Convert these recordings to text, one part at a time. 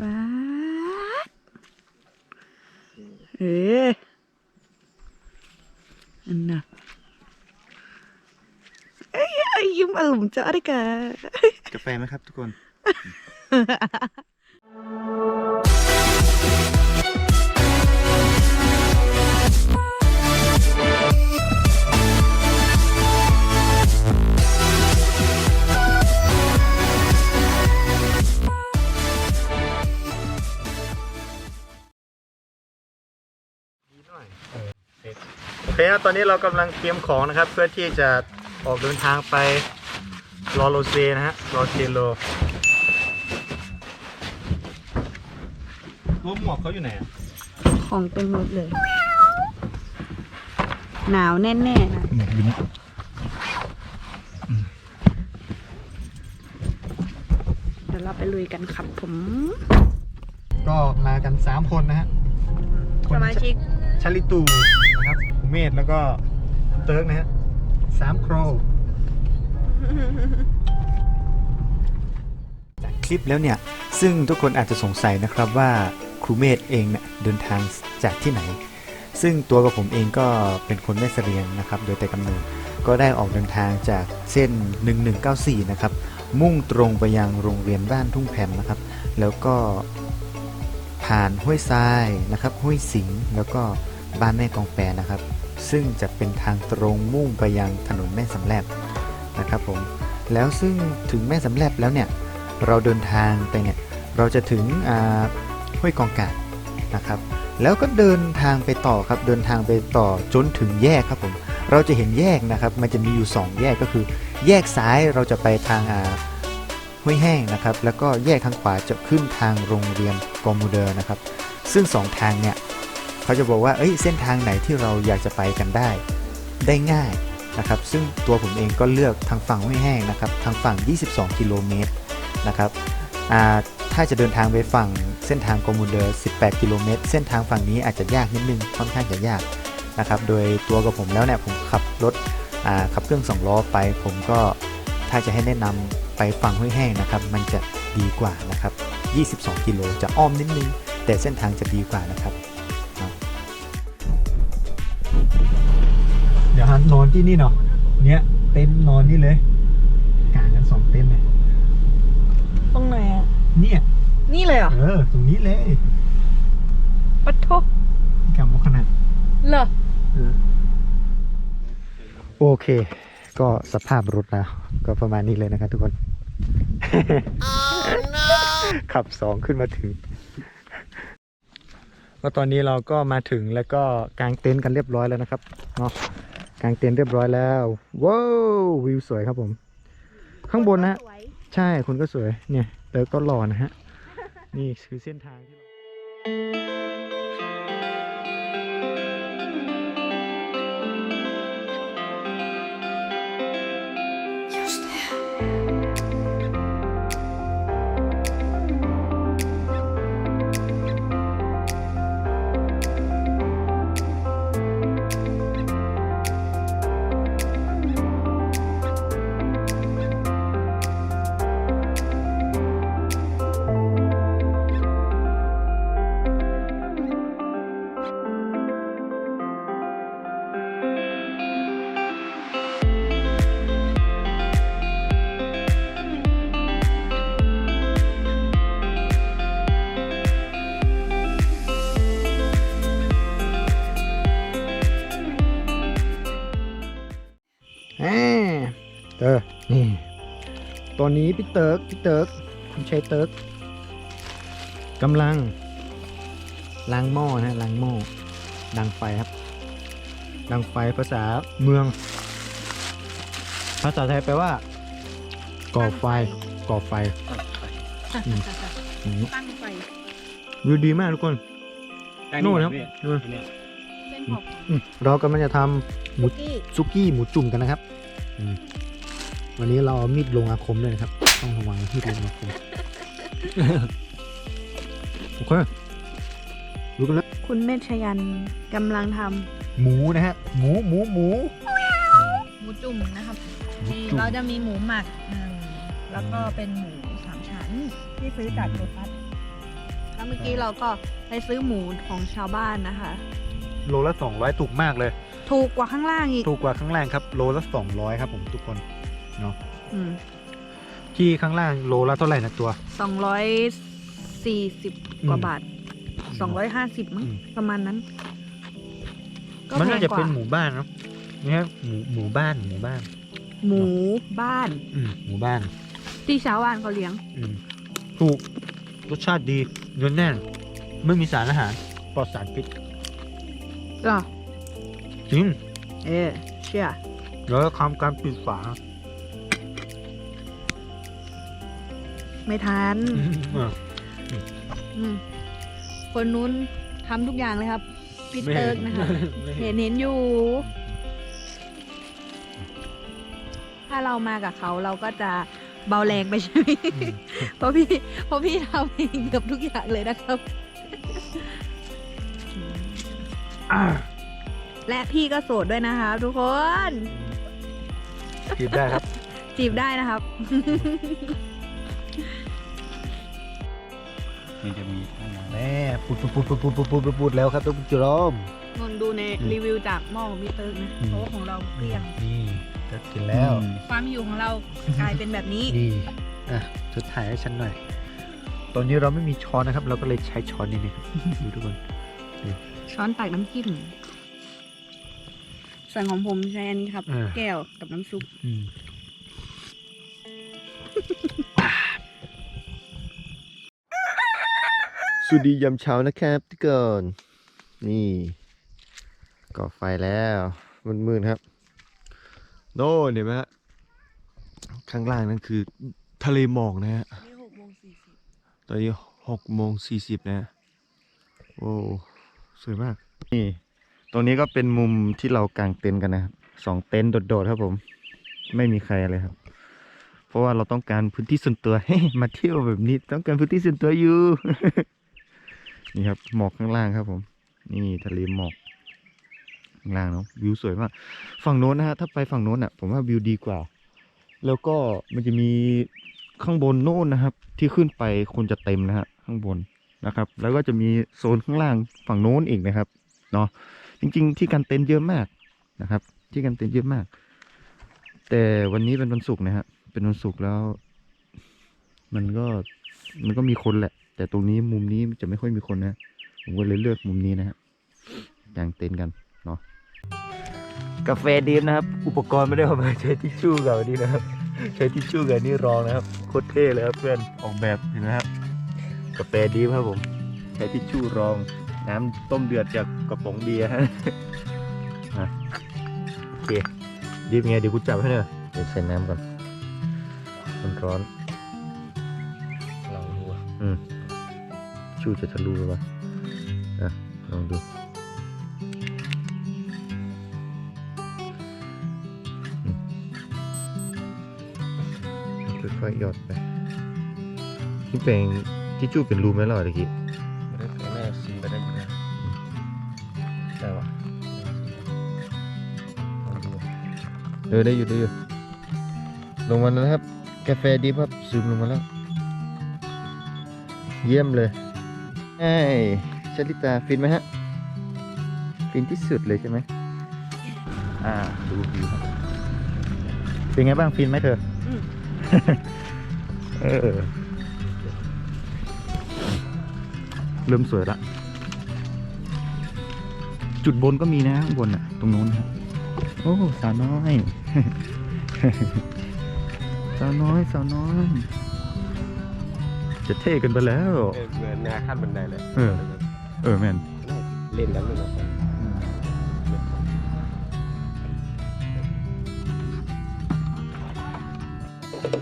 ว้าดเอ๊ะอันน่ะเอ้ยเอ้ยยิ้มอารมณ์จ้าดิกะกาแฟไหมครับทุกคน คครับตอนนี้เรากำลังเตรียมของนะครับ เพื่อที่จะออกเดินทางไปลอโลเซนะฮะลอเซโลตัวหมวกเขาอยู่ไหนอะของเต็มรถเลย หนาวแน่ๆนะหมวกอยู่นี่เดี๋ยวเราไปลุยกันครับผมก็มากัน 3 คนนะฮะสมาชิกชาลิตูนะครับ เมธแล้วก็เติร์กนะฮะสามโครจากคลิปแล้วเนี่ย ซึ่งทุกคนอาจจะสงสัยนะครับว่าครูเมธเองเนี่ยเดินทางจากที่ไหน ซึ่งตัวกับผมเองก็เป็นคนแม่เสลียงนะครับ โดยแต่กำเนิดก็ได้ออกเดินทางจากเส้น 1194 นะครับ มุ่งตรงไปยังโรงเรียนบ้านทุ่งแผ่นนะครับ แล้วก็ผ่านห้วยทรายนะครับ ห้วยสิงห์แล้วก็บ้านแม่กองแปรนะครับ ซึ่งจะเป็นทางตรงมุ่งไปยังถนนแม่สำแลบนะครับผมแล้วซึ่งถึงแม่สำแลบแล้วเนี่ยเราเดินทางไปเนี่ยเราจะถึงห้วยกองกาดนะครับ แล้วก็เดินทางไปต่อครับเดินทางไปต่อจนถึงแยกครับผมเราจะเห็นแยกนะครับ มันจะมีอยู่ 2 แยกก็คือ แยกซ้ายเราจะไปทางห้วยแห้งนะครับ แล้วก็แยกทางขวาจะขึ้นทางโรงเรียนกอมูเดอร์นะครับ ซึ่ง 2 ทางเนี่ย เขาจะบอกว่าเอ้ยเส้นทางไหนที่เราอยากจะไปกันได้ ได้ง่ายนะครับ ซึ่งตัวผมเองก็เลือกทางฝั่งห้วยแห้งนะครับ ทางฝั่ง 22 กิโลเมตรนะครับถ้าจะเดินทางไปฝั่งเส้นทางกมูเดอร์18 กิโลเมตร เส้นทางฝั่งนี้อาจจะยากนิดนึง ค่อนข้างจะยากนะครับ โดยตัวกับผมแล้วเนี่ยผมขับรถขับเครื่องสองล้อไป ผมก็ถ้าจะให้แนะนำไปฝั่งห้วยแห้งนะครับ มันจะดีกว่านะครับ 22 กิโลจะอ้อมนิดนึง แต่เส้นทางจะดีกว่านะครับ เดี๋ยวฮันนอนที่นี่เนาะเนี้ยเต็นท์นอนนี่เลยกางกันสองเต็นท์เลยตรงไหนอะ เนี่ย นี่เลยเหรอ เออ ตรงนี้เลยปะโทกำมขนาดเหรอเออโอเค ก็สภาพรถแล้วก็ประมาณนี้เลยนะครับทุกคน ขับสองขึ้นมาถึง ก็ตอนนี้เราก็มาถึงแล้วก็กางเต็นท์กันเรียบร้อยแล้วนะครับเนาะ กางเต็นท์เรียบร้อยแล้วว้าววิวสวยครับผม ข้างบนนะฮะสวยใช่คุณก็สวยเนี่ยเติร์กก็หล่อนะฮะ นี่คือเส้นทางที่เรา เตอร์นี่ ตอนนี้พี่เติร์กพี่เติร์กคุณชัยเติร์กกำลังล้างหม้อนะฮะล้างหม้อดังไฟครับ ดังไฟภาษาเมือง ภาษาไทยแปลว่า ก่อไฟ ก่อไฟอืมอืมตั้งไฟวิวดีมากทุกคน นู่นครับนู่นเส้นหกอืมเรากำลังจะทำ หมูกี้ซุกี้หมูจุ่มกันนะครับอืมวันนี้เราเอามีดลงอาคมด้วยนะครับ ต้องระวังมีดลงอาคมโอเคดูกันเลยคุณเมธชยันกำลังทหมูนะฮะหมูหมูหมูหมูจุ่มนะครับหมูนี่จุ่มเราจะมีหมูหมักหนึ่งแล้วก็เป็นหมูสามชั้นที่ซื้อจากโลตัสแล้วเมื่อกี้เราก็ไปซื้อหมูของชาวบ้านนะคะ โลละ200ถูกมากเลย ถูกกว่าข้างล่างอีก ถูกกว่าข้างล่างครับโลละ200ครับผมทุกคนเนาะอืมที่ข้างล่างโลละเท่าไหร่นะตัว สองร้อยสี่สิบกว่าบาทสองร้อยห้าสิบมั้งอืม ประมาณนั้น ก็มันแพน่างจะกเป็นว่าหมู่บ้านเนาะเนี่ยหมูหมู่บ้านหมู่บ้าน หมูบ้าน อืมหมู่บ้าน ที่ชาวบ้านเขาเลี้ยง อืมถูกรสชาติดีเนื้อแน่น ไม่มีสารอาหารปลอดสารพิษเหรอ จริงเออเชื่อแล้วก็ทำการปิดฝาไม่ทันอืมอะอืมคนนู้นทำทุกอย่างเลยครับพี่ไม่เติเห็ร์กนนะคะไม่เห็เห็นนเห็นอยู่ ถ้าเรามากับเขาเราก็จะเบาแรงไปใช่ไหมเพราะพี่เพราะพี่ทำเองเกือบทุกอย่างเลยนะครับ อะ และพี่ก็โสดด้วยนะคะ ทุกคนกินได้ครับ จีบได้นะครับ มันจะมีข้างในแม่พูดพูดพูดพูดพูดพูดพูดพูดแล้วครับทุกผู้ชม นนดูในรีวิวจากหม้อของพี่เติร์กนะอืม เพราะว่าของเราเกลี้ยง นี่จะกินแล้วความอยู่ของเรากลายเป็นแบบนี้นี่อะชุดถ่ายให้ฉันหน่อย ตอนนี้เราไม่มีช้อนนะครับ เราก็เลยใช้ช้อนนี่นี่ครับ ดูทุกคน ช้อนตักน้ำจิ้ม ส่วนของผมใช้อันนี้ครับ อ่า แก้วกับน้ำซุปอืมสวัสดียามเช้านะครับทุกคนนี่ก่อไฟแล้วมืดๆครับ โน่นเห็นไหมฮะข้างล่างนั่นคือทะเลหมอกนะฮะ นี่หกโมงสี่สิบตอนนี้หกโมงสี่สิบนะ โอ้ สวยมาก นี่ ตรงนี้ก็เป็นมุมที่เรากางเต็นท์กันนะครับสองเต็นท์โดดๆครับผม ไม่มีใครเลยครับ เพราะว่าเราต้องการพื้นที่ส่วนตัวเฮ้มาเที่ยวแบบนี้ต้องการพื้นที่ส่วนตัวอยู่ นี่ครับหมอกข้างล่างครับผม นี่ทะเลหมอกข้างล่างเนาะวิวสวยมาก ฝั่งโน้นนะฮะถ้าไปฝั่งโน้นอะผมว่าวิวดีกว่า แล้วก็มันจะมีข้างบนโน่นนะครับ ที่ขึ้นไปคนจะเต็มนะฮะข้างบนนะครับ แล้วก็จะมีโซนข้างล่างฝั่งโน้นอีกนะครับ เนาะ จริง ๆ ที่กันเต็นท์เยอะมากนะครับ ที่กันเต็นท์เยอะมาก แต่วันนี้เป็นวันศุกร์นะฮะเป็นวันศุกร์แล้ว มันก็มันก็มีคนแหละ แต่ตรงนี้มุมนี้จะไม่ค่อยมีคนนะผมก็เลยเลือกมุมนี้นะฮะกางเต็นท์กันเนาะกาแฟดีมนะครับ อุปกรณ์ไม่ได้เอามาใช้ทิชชู่กับอันนี้นะครับใช้ทิชชู่กับนนี่รองนะครับโคตรเท่เลยครับเพื่อนออกแบบเห็นไหมครับกาแฟดีครับผม ใช้ทิชชู่รอง น้ำต้มเดือดจากกระป๋องเบียร์ฮะอะโอเคดีมไงเดี๋ยวกูจับให้เนอะเดี๋ยวใส่น้ำก่อนมันร้อนลองดูอะอืมชูจะทะลุหรือเปล่าอะลองดูอืมค่อยๆหยอดไปนี่เป็นทิชชู่เป็นรูไหมล่ะตะกี้ เออได้อยู่ได้อยู่ลงมาแล้วครับ กาแฟดิฟครับซึมลงมาแล้ว เยี่ยมเลยไอ้ชลิตาฟินไหมฮะ ฟินที่สุดเลยใช่ไหมอ่าดูวิวครับเป็นไงบ้างฟินไหมเธอเออเริ่มสวยละ จุดบนก็มีนะข้างบนอะ ตรงนู้นนะครับ โอ้สาวน้อยสาวน้อยสาวน้อยจะเท่กันไปแล้วเออเหมือนแนวขั้นบันไดเลยเออเออแม่นเล่นกันเลยนะ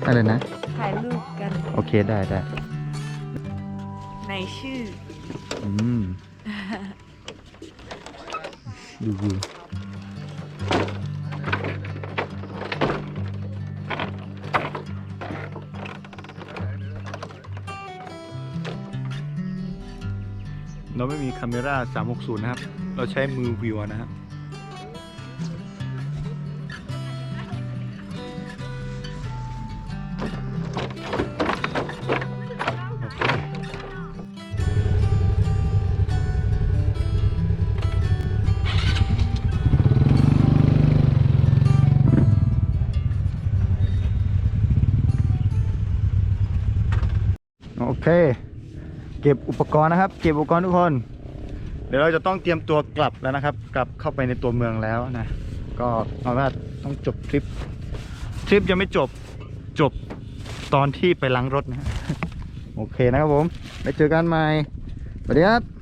อะไรนะ ถ่ายรูปกัน โอเคได้ได้ ในชื่อ อืม ดูวิ เราไม่มีคาเมราสามหกศูนย์นะครับ เราใช้มือวิวนะครับโอเค ก็บอุปกรณ์นะครับ เก็บอุปกรณ์ทุกคน เดี๋ยวเราจะต้องเตรียมตัวกลับแล้วนะครับ กลับเข้าไปในตัวเมืองแล้วนะ ก็เอาว่าต้องจบทริป ทริปยังไม่จบจบตอนที่ไปล้างรถนะ โอเคนะครับผม ไปเจอกันใหม่สวัสดีครับ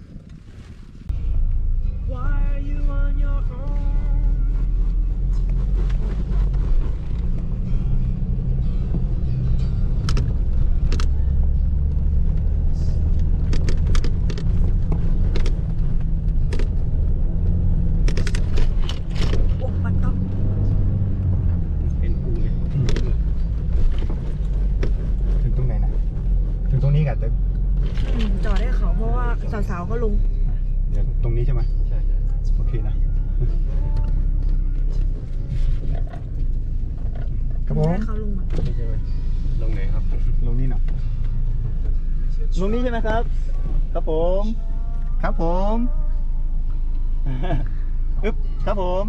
เดี๋ยวตรงนี้ใช่ไหมใช่ใช่โอเคนะ ครับผมให้เขาลงมานี่ใช่ไหมลงไหนครับ ลงนี่หน่อยลงนี้ใช่ไหมครับ ครับผม ครับผม อึ๊บ ครับผม